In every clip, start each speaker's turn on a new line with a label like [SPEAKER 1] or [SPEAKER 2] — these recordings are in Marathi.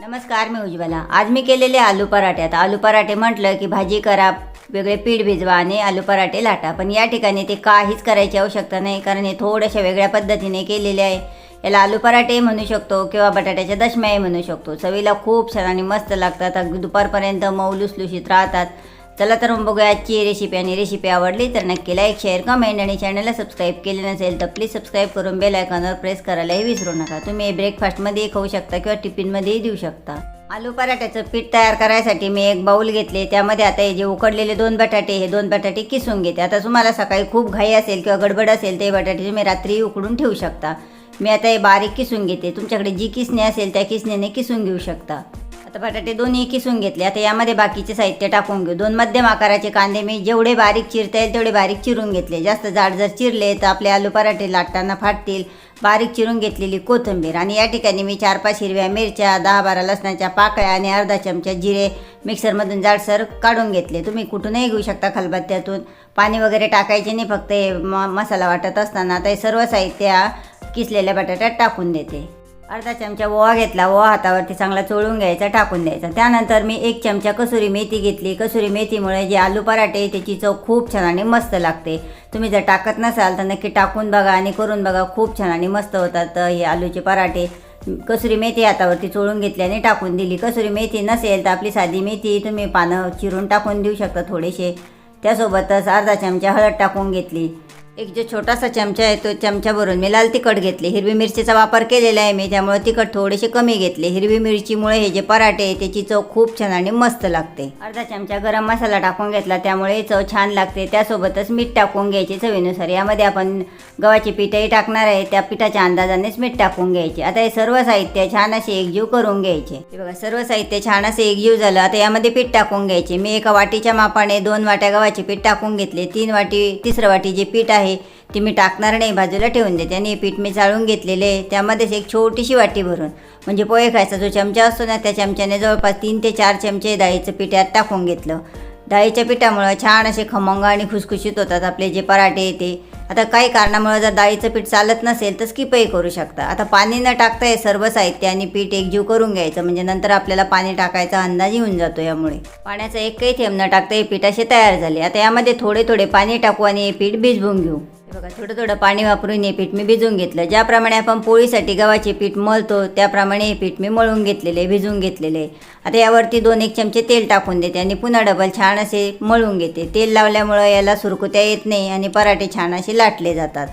[SPEAKER 1] नमस्कार मी उज्ज्वला. आज मी केलेले आलू पराठे. आता आलू पराठे म्हटलं की भाजी करा वेगळे पीठ भिजवा आणि आलू पराठे लाटा. पण या ठिकाणी ते काहीच करायची आवश्यकता नाही कारण हे थोड्याशा वेगळ्या पद्धतीने केलेले आहे. याला आलू पराठे म्हणू शकतो किंवा बटाट्याच्या दशम्याही म्हणू शकतो. चवीला खूप छान आणि मस्त लागतात. अगदी दुपारपर्यंत मऊ लुसलुशीत राहतात. चला तर मग बघूया आजची रेसिपी आणि रेसिपी आवडली तर नक्की लाईक शेअर कमेंट आणि चॅनलला सबस्क्राईब केले नसेल तर प्लीज सबस्क्राईब करून बेल आयकॉनवर प्रेस करायलाही विसरू नका. तुम्ही ब्रेकफास्टमध्येही खाऊ शकता किंवा टिफिनमध्येही देऊ शकता. आलू पराठ्याचं पीठ तयार करायसाठी मी एक बाऊल घेतले. त्यामध्ये आता हे जे उकडलेले दोन बटाटे हे दोन बटाटे किसून घेते. आता तुम्हाला सकाळी खूप घाई असेल किंवा गडबड असेल ते बटाटे तुम्ही रात्री उकडून ठेवू शकता. मी आता हे बारीक किसून घेते. तुमच्याकडे जी किसणी असेल त्या किसणीने किसून घेऊ शकता. आता बटाटे दोन्ही किसून घेतले. आता यामध्ये बाकीचे साहित्य टाकून घेऊ. दोन मध्यम आकाराचे कांदे मी जेवढे बारीक चिरता येईल तेवढे बारीक चिरून घेतले. जास्त जाड जर चिरले तर आपले आलू पराठे लाटताना फाटतील. बारीक चिरून घेतलेली कोथिंबीर आणि या ठिकाणी मी चार पाच हिरव्या मिरच्या दहा बारा लसणाच्या पाकळ्या आणि अर्धा चमचा जिरे मिक्सरमधून जाडसर काढून घेतले. तुम्ही कुठूनही घेऊ शकता खलबत्त्यातून. पाणी वगैरे टाकायचे नाही फक्त हे म मसाला वाटत असताना. आता हे सर्व साहित्य किसलेल्या बटाट्यात टाकून देते. अर्धा चमचा ओवा घेतला. ओवा हातावरती चांगला चोळून घ्यायचा टाकून द्यायचा. त्यानंतर मी एक चमचा कसुरी मेथी घेतली. कसुरी मेथीमुळे जे आलू पराठे त्याची चव खूप छान आणि मस्त लागते. तुम्ही जर टाकत नसाल तर नक्की टाकून बघा आणि करून बघा. खूप छान आणि मस्त होतात हे आलूचे पराठे. कसुरी मेथी हातावरती चोळून घेतली आणि टाकून दिली. कसुरी मेथी नसेल तर आपली साधी मेथी तुम्ही पानं चिरून टाकून देऊ शकता थोडेसे. त्यासोबतच अर्धा चमचा हळद टाकून घेतली. एक जो छोटासा चमचा आहे तो चमच्याभरून भरून मी लाल तिखट घेतले. हिरवी मिरचीचा वापर केलेला आहे मी त्यामुळे तिखट थोडेसे कमी घेतले. हिरवी मिरचीमुळे हे जे पराठे आहे त्याची चव खूप छान आणि मस्त लागते. अर्धा चमचा गरम मसाला टाकून घेतला त्यामुळे चव छान लागते. त्यासोबतच मीठ टाकून घ्यायचे चवीनुसार. यामध्ये आपण गव्हाचे पीठही टाकणार आहे. त्या पिठाच्या अंदाजानेच मीठ टाकून घ्यायचे. आता हे सर्व साहित्य छान असे एकजीव करून घ्यायचे. बघा सर्व साहित्य छान असे एकजीव झालं. आता यामध्ये पीठ टाकून घ्यायचे. मी एका वाटीच्या मापाने दोन वाट्या गव्हाचे पीठ टाकून घेतले. तीन वाटी तिसरं वाटी जे पीठ आहे ती मी टाकणार नाही बाजूला ठेवून देते आणि पीठ मी चाळून घेतलेले आहे. त्यामध्येच एक छोटीशी वाटी भरून म्हणजे पोहे खायचा जो चमचा असतो ना त्या चमच्याने जवळपास तीन ते चार चमचे डाळीचं पीठ यात टाकून घेतलं. डाळीच्या पिठामुळं छान असे खमंग आणि खुसखुशीत होतात आपले जे पराठे ते. आता काही कारणामुळे जर डाळीचं पीठ चालत नसेल तर स्किपही करू शकता. आता पाणी न टाकता हे सर्व साहित्य आणि पीठ एकजीव करून घ्यायचं. म्हणजे नंतर आपल्याला पाणी टाकायचा अंदाज येऊन जातो यामुळे. पाण्याचा एकही थेंब न टाकता हे पीठ असे तयार झाले. आता यामध्ये थोडे थोडे पाणी टाकू आणि हे पीठ भिजवून घेऊ. बघा थोडं थोडं पाणी वापरून हे पीठ मी भिजवून घेतलं. ज्याप्रमाणे आपण पोळीसाठी गव्हाचे पीठ मळतो त्याप्रमाणे हे पीठ मी मळून घेतलेले भिजवून घेतलेले. आता यावरती दोन एक चमचे तेल टाकून देते आणि पुन्हा डबल छान असे मळून घेते. तेल लावल्यामुळं याला सुरकुत्या येत नाही आणि पराठे छान असे लाटले जातात.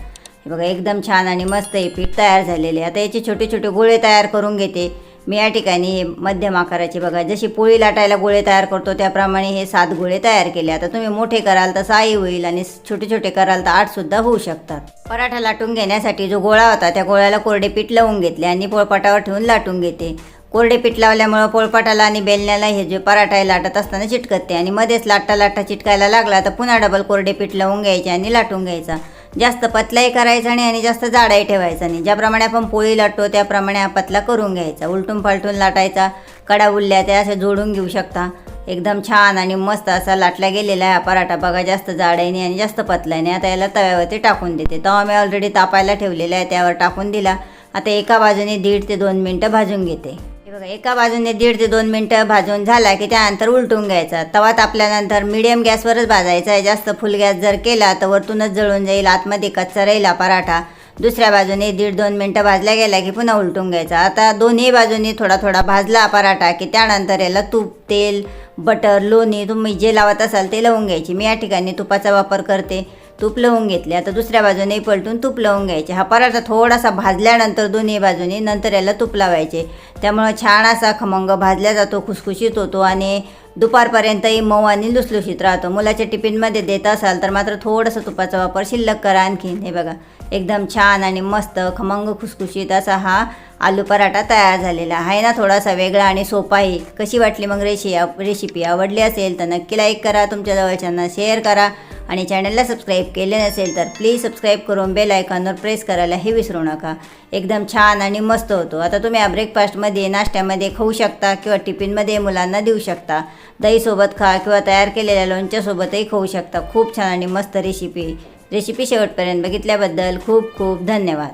[SPEAKER 1] बघा एकदम छान आणि मस्त हे पीठ तयार झालेले आता याचे छोटे छोटे गोळे तयार करून घेते. मी या ठिकाणी हे मध्यम आकाराची बघा जशी पोळी लाटायला गोळे तयार करतो त्याप्रमाणे हे सात गोळे तयार केले. आता तुम्ही मोठे कराल तर सहाही होईल आणि छोटे छोटे कराल तर आठसुद्धा होऊ शकतात. पराठा लाटून घेण्यासाठी जो गोळा होता त्या गोळ्याला कोरडे पीठ लावून घेतले आणि पोळपाटावर ठेवून लाटून घेते. कोरडे पीठ लावल्यामुळं पोळपाटाला आणि बेलण्याला हे जे पराठा आहे लाटत असताना चिटकते आणि मध्येच लाटता लाटता चिटकायला लागला तर पुन्हा डबल कोरडे पीठ लावून घ्यायचे आणि लाटून घ्यायचा. जास्त पतलाही करायचा नाही आणि जास्त जाडाही ठेवायचा नाही. ज्याप्रमाणे आपण पोळी लाटतो त्याप्रमाणे हा पतला करून घ्यायचा. उलटून पालटून लाटायचा कडा उरल्या त्या असे जोडून घेऊ शकता. एकदम छान आणि मस्त असा लाटला गेलेला आहे हा पराठा. बघा जास्त जाड नाही आणि जास्त पतला आहे नाही. आता याला तव्यावरती टाकून देते. तवा मी ऑलरेडी तापायला ठेवलेला आहे. त्यावर टाकून दिला. आता एका बाजूने दीड ते दोन मिनटं भाजून घेते. बघा एका बाजूने दीड ते दोन मिनटं भाजून झाला की त्यानंतर उलटून घ्यायचा. तवात आपल्यानंतर मिडियम गॅसवरच भाजायचा आहे. जास्त फुल गॅस जर केला तर वरतूनच जळून जाईल आतमध्ये कच्चा राहील पराठा. दुसऱ्या बाजूने दीड दोन मिनटं भाजल्या गेल्या की पुन्हा उलटून घ्यायचा. आता दोन्ही बाजूनी थोडा थोडा भाजला पराठा की त्यानंतर याला तूप तेल बटर लोणी तुम्ही जे लावत असाल ते लावून घ्यायची. मी या ठिकाणी तुपाचा वापर करते. तूप लावून घेतले. आता दुसऱ्या बाजूने पलटून तूप लावून घ्यायचे. हा पराठा थोडासा भाजल्यानंतर दोन्ही बाजूने नंतर याला तूप लावायचे. त्यामुळं छान असा खमंग भाजल्या जातो खुसखुशीत होतो आणि दुपारपर्यंतही मऊ आणि लुसलुशीत राहतो. मुलाच्या टिफिनमध्ये देत असाल तर मात्र थोडंसं तुपाचा वापर शिल्लक करा आणखीन. हे बघा एकदम छान आणि मस्त खमंग खुसखुशीत असा हा आलू पराठा तयार झालेला आहे ना. थोडासा वेगळा आणि सोपाही कशी वाटली मग रेशी रेसिपी? आवडली असेल तर नक्की लाईक करा. तुमच्या जवळच्यांना शेअर करा. आणि चॅनलला सबस्क्राईब केले नसेल तर प्लीज सबस्क्राईब करून बेल आयकॉनवर प्रेस करायला हे विसरू नका. एकदम छान आणि मस्त होतो. आता तुम्ही या ब्रेकफास्टमध्ये नाश्त्यामध्ये खाऊ शकता किंवा टिफिनमध्ये मुलांना देऊ शकता. दहीसोबत खा किंवा तयार केलेल्या लोणच्यासोबतही खाऊ शकता. खूप छान आणि मस्त रेसिपी रेसिपी शेवटपर्यंत बघितल्याबद्दल खूप खूप धन्यवाद.